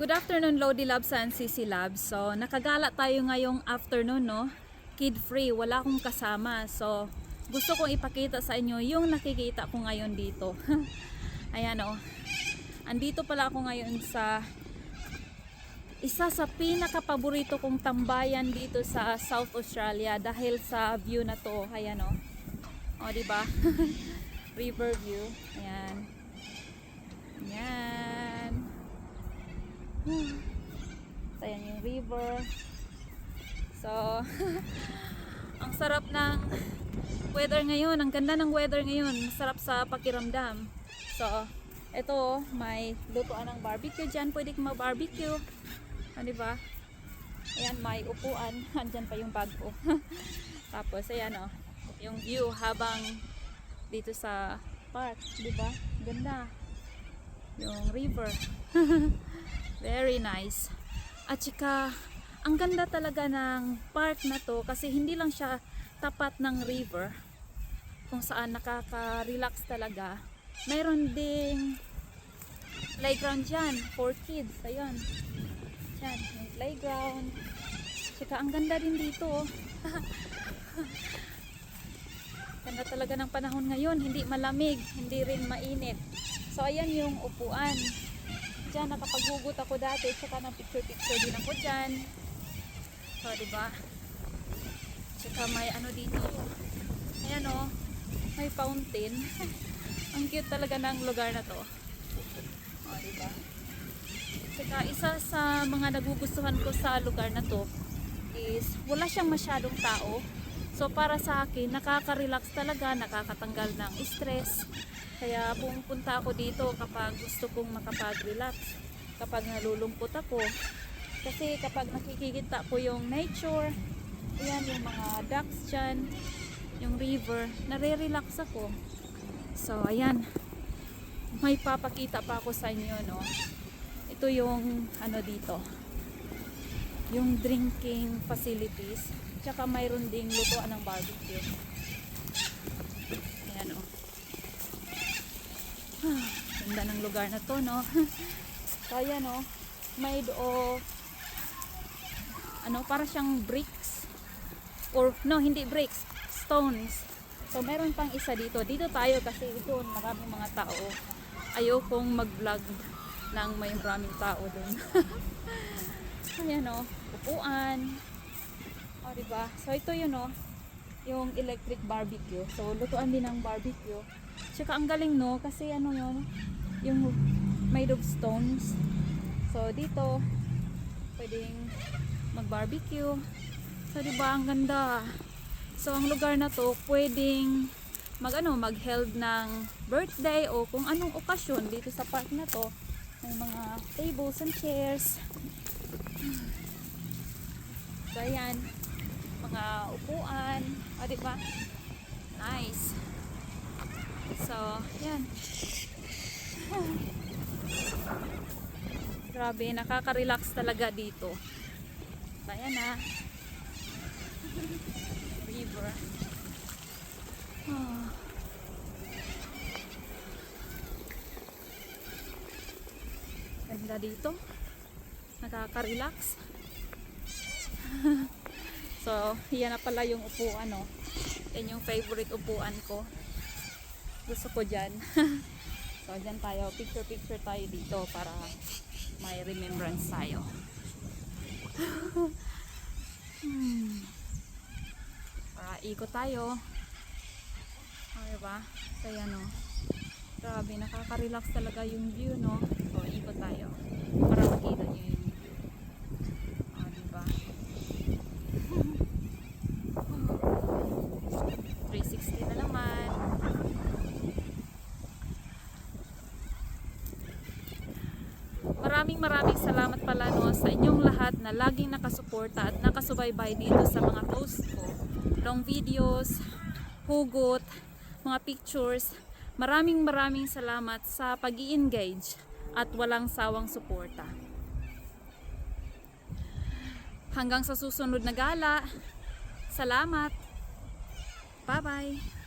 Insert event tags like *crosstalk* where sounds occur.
Good afternoon, Lodi Labs and CC Labs. So, nakagala tayo ngayong afternoon, no? Kid-free, wala akong kasama. So, gusto kong ipakita sa inyo yung nakikita ko ngayon dito. *laughs* Ayan, oh. Andito pala ako ngayon sa isa sa pinaka-paborito kong tambayan dito sa South Australia dahil sa view na to. Ayan, oh. O, di ba? *laughs* River view. Ayan. So, ayan yung river. So, *laughs* ang sarap ng weather ngayon. Ang ganda ng weather ngayon. Masarap sa pakiramdam. So, ito, may lutuan ng barbecue dyan. Pwede kang mag-barbecue. Ah, di ba? Ayan, may upuan. *laughs* Andyan pa yung bag ko. *laughs* Tapos, ayan o. yung view habang dito sa park. Ba? Ganda. Yung river. Very nice. At saka, ang ganda talaga ng park na to kasi hindi lang siya tapat ng river kung saan nakaka-relax talaga. Meron ding playground dyan for kids. Ayun. Yan, yung playground. Tsaka ang ganda din dito. oh. *laughs* ganda talaga ng panahon ngayon. Hindi malamig, hindi rin mainit. So, ayan yung upuan. Diyan, nakapaghugot ako dati. Tsaka ng picture-picture din ako dyan. So, ba? Tsaka may ano dito. Ayan o. may fountain. *laughs* Ang cute talaga ng lugar na to. O, di ba? Tsaka isa sa mga nagugustuhan ko sa lugar na to is wala siyang masyadong tao. So para sa akin, nakaka-relax talaga, nakakatanggal ng stress. Kaya pumunta ako dito kapag gusto kong makapag-relax. Kapag nalulungkot ako. Kasi kapag nakikita ko yung nature, ayan yung mga ducks dyan, yung river, nare-relax ako. So ayan, may papakita pa ako sa inyo, no. Ito yung ano dito, yung drinking facilities. Tsaka mayroon ding lutuan ng barbecue. Ayan o. Ganda ng lugar na to, no? *laughs* Kaya, no? Made of ano, para siyang bricks. Or, no, hindi bricks. Stones. So, meron pang isa dito. Dito tayo kasi doon maraming mga tao. Ayokong mag-vlog ng may maraming tao doon. *laughs* Ayan o, upuan. O, diba? So, ito yun o, yung electric barbecue. So, lutuan din ng barbecue. Tsaka ang galing no, kasi ano yun, yung made of stones. So, dito, pwedeng mag-barbecue. So, diba, ang ganda. So, ang lugar na to, pwedeng mag ano, mag-held ng birthday o kung anong okasyon dito sa park na to. May mga tables and chairs. So, ayan. Mga upuan. O, diba? Nice. Yan. Grabe, nakaka-relax talaga dito. Ayan na. River. Ah. Ganda dito. Nakaka-relax. *laughs* so, yan na pala yung upuan, no. Yan yung favorite upuan ko. Gusto ko dyan. *laughs* so, dyan tayo. Picture-picture tayo dito para may remembrance tayo. *laughs* hmm. Para ikot tayo. O, diba? So, yan, no. Grabe, nakaka-relax talaga yung view, no? So, ikot tayo. Para makita nyo yung view. O, diba? 360 na naman. Maraming maraming salamat pala no sa inyong lahat na laging nakasuporta at nakasubaybay dito sa mga posts ko. Long videos, hugot, mga pictures. Maraming maraming salamat sa pag engage at walang sawang suporta. Hanggang sa susunod na gala. Salamat. Bye-bye.